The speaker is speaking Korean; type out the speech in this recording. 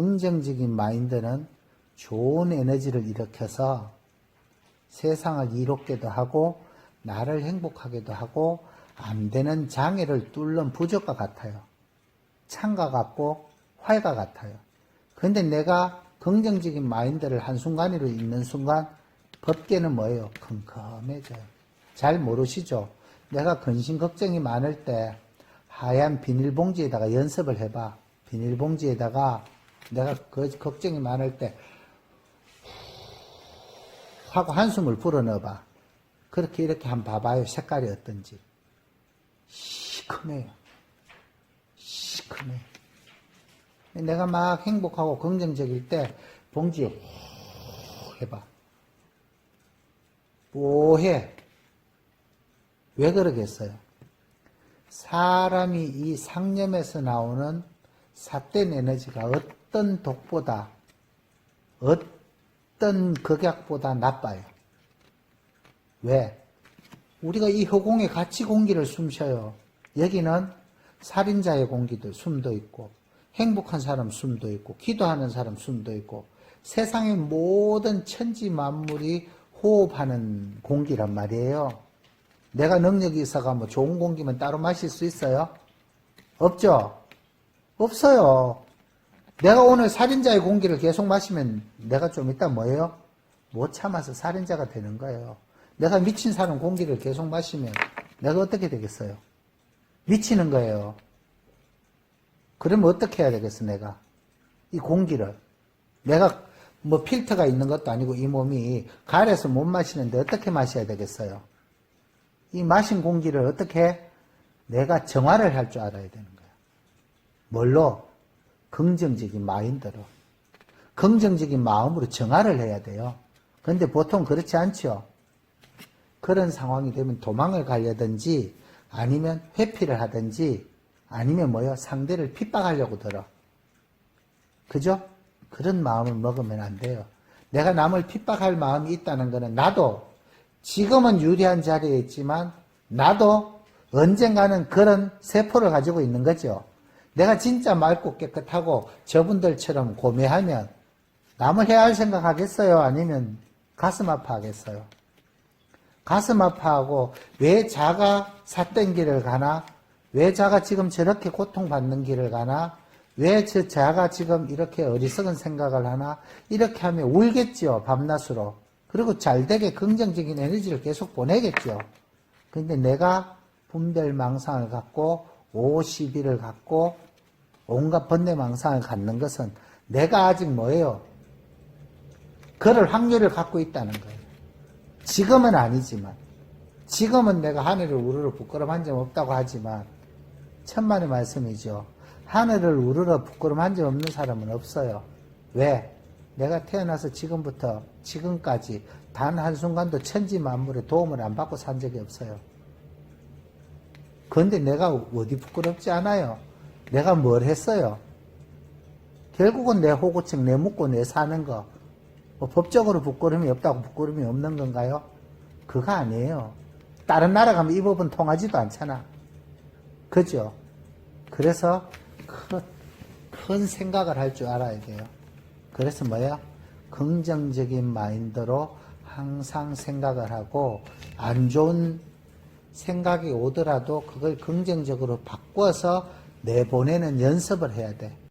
긍정적인 마인드는 좋은 에너지를 일으켜서 세상을 이롭게도 하고 나를 행복하게도 하고 안 되는 장애를 뚫는 부적과 같아요. 창과 같고 활과 같아요. 근데 내가 긍정적인 마인드를 한순간으로 있는 순간 법계는 뭐예요? 컴컴해져요. 잘 모르시죠? 내가 근심 걱정이 많을 때 하얀 비닐봉지에다가 연습을 해봐. 비닐봉지에다가 내가 그 걱정이 많을 때 하고 한숨을 불어넣어봐. 그렇게 이렇게 한번 봐봐요. 색깔이 어떤지. 시커매요. 시커매. 내가 막 행복하고 긍정적일 때 봉지에 후 해봐. 뭐해? 왜 그러겠어요? 사람이 이 상념에서 나오는 삿된 에너지가 어떤 독보다 어떤 극약보다 나빠요. 왜? 우리가 이 허공에 같이 공기를 숨쉬어요. 여기는 살인자의 공기도 숨도 있고 행복한 사람 숨도 있고 기도하는 사람 숨도 있고 세상의 모든 천지 만물이 호흡하는 공기란 말이에요. 내가 능력이 있어가 뭐 좋은 공기면 따로 마실 수 있어요? 없죠? 없어요. 내가 오늘 살인자의 공기를 계속 마시면 내가 좀 이따 뭐예요? 못 참아서 살인자가 되는 거예요. 내가 미친 사람 공기를 계속 마시면 내가 어떻게 되겠어요? 미치는 거예요. 그러면 어떻게 해야 되겠어, 내가? 이 공기를. 내가 뭐 필터가 있는 것도 아니고 이 몸이 가려서 못 마시는데 어떻게 마셔야 되겠어요? 이 마신 공기를 어떻게 내가 정화를 할 줄 알아야 되는 거야. 뭘로? 긍정적인 마인드로. 긍정적인 마음으로 정화를 해야 돼요. 근데 보통 그렇지 않죠. 그런 상황이 되면 도망을 가려든지 아니면 회피를 하든지 아니면 뭐요? 상대를 핍박하려고 들어. 그죠? 그런 마음을 먹으면 안 돼요. 내가 남을 핍박할 마음이 있다는 거는 나도 지금은 유리한 자리에 있지만 나도 언젠가는 그런 세포를 가지고 있는 거죠. 내가 진짜 맑고 깨끗하고 저분들처럼 고매하면 남을 해야 할 생각 하겠어요? 아니면 가슴 아파하겠어요? 가슴 아파하고 왜 자가 삿된 길을 가나? 왜 자가 지금 저렇게 고통받는 길을 가나? 왜 저 자가 지금 이렇게 어리석은 생각을 하나? 이렇게 하면 울겠죠, 밤낮으로. 그리고 잘 되게 긍정적인 에너지를 계속 보내겠죠. 근데 내가 분별망상을 갖고 50일을 갖고 온갖 번뇌망상을 갖는 것은 내가 아직 뭐예요? 그럴 확률을 갖고 있다는 거예요. 지금은 아니지만 지금은 내가 하늘을 우르르 부끄러움한 점 없다고 하지만 천만의 말씀이죠. 하늘을 우르르 부끄러움한 점 없는 사람은 없어요. 왜? 내가 태어나서 지금부터 지금까지 단 한순간도 천지 만물의 도움을 안 받고 산 적이 없어요. 그런데 내가 어디 부끄럽지 않아요. 내가 뭘 했어요? 결국은 내 호구책 내 묻고 내 사는 거. 뭐 법적으로 부끄러움이 없다고 부끄러움이 없는 건가요? 그거 아니에요. 다른 나라 가면 이 법은 통하지도 않잖아. 그죠? 그래서 큰, 큰 생각을 할 줄 알아야 돼요. 그래서 뭐야? 긍정적인 마인드로 항상 생각을 하고 안 좋은 생각이 오더라도 그걸 긍정적으로 바꿔서 내보내는 연습을 해야 돼.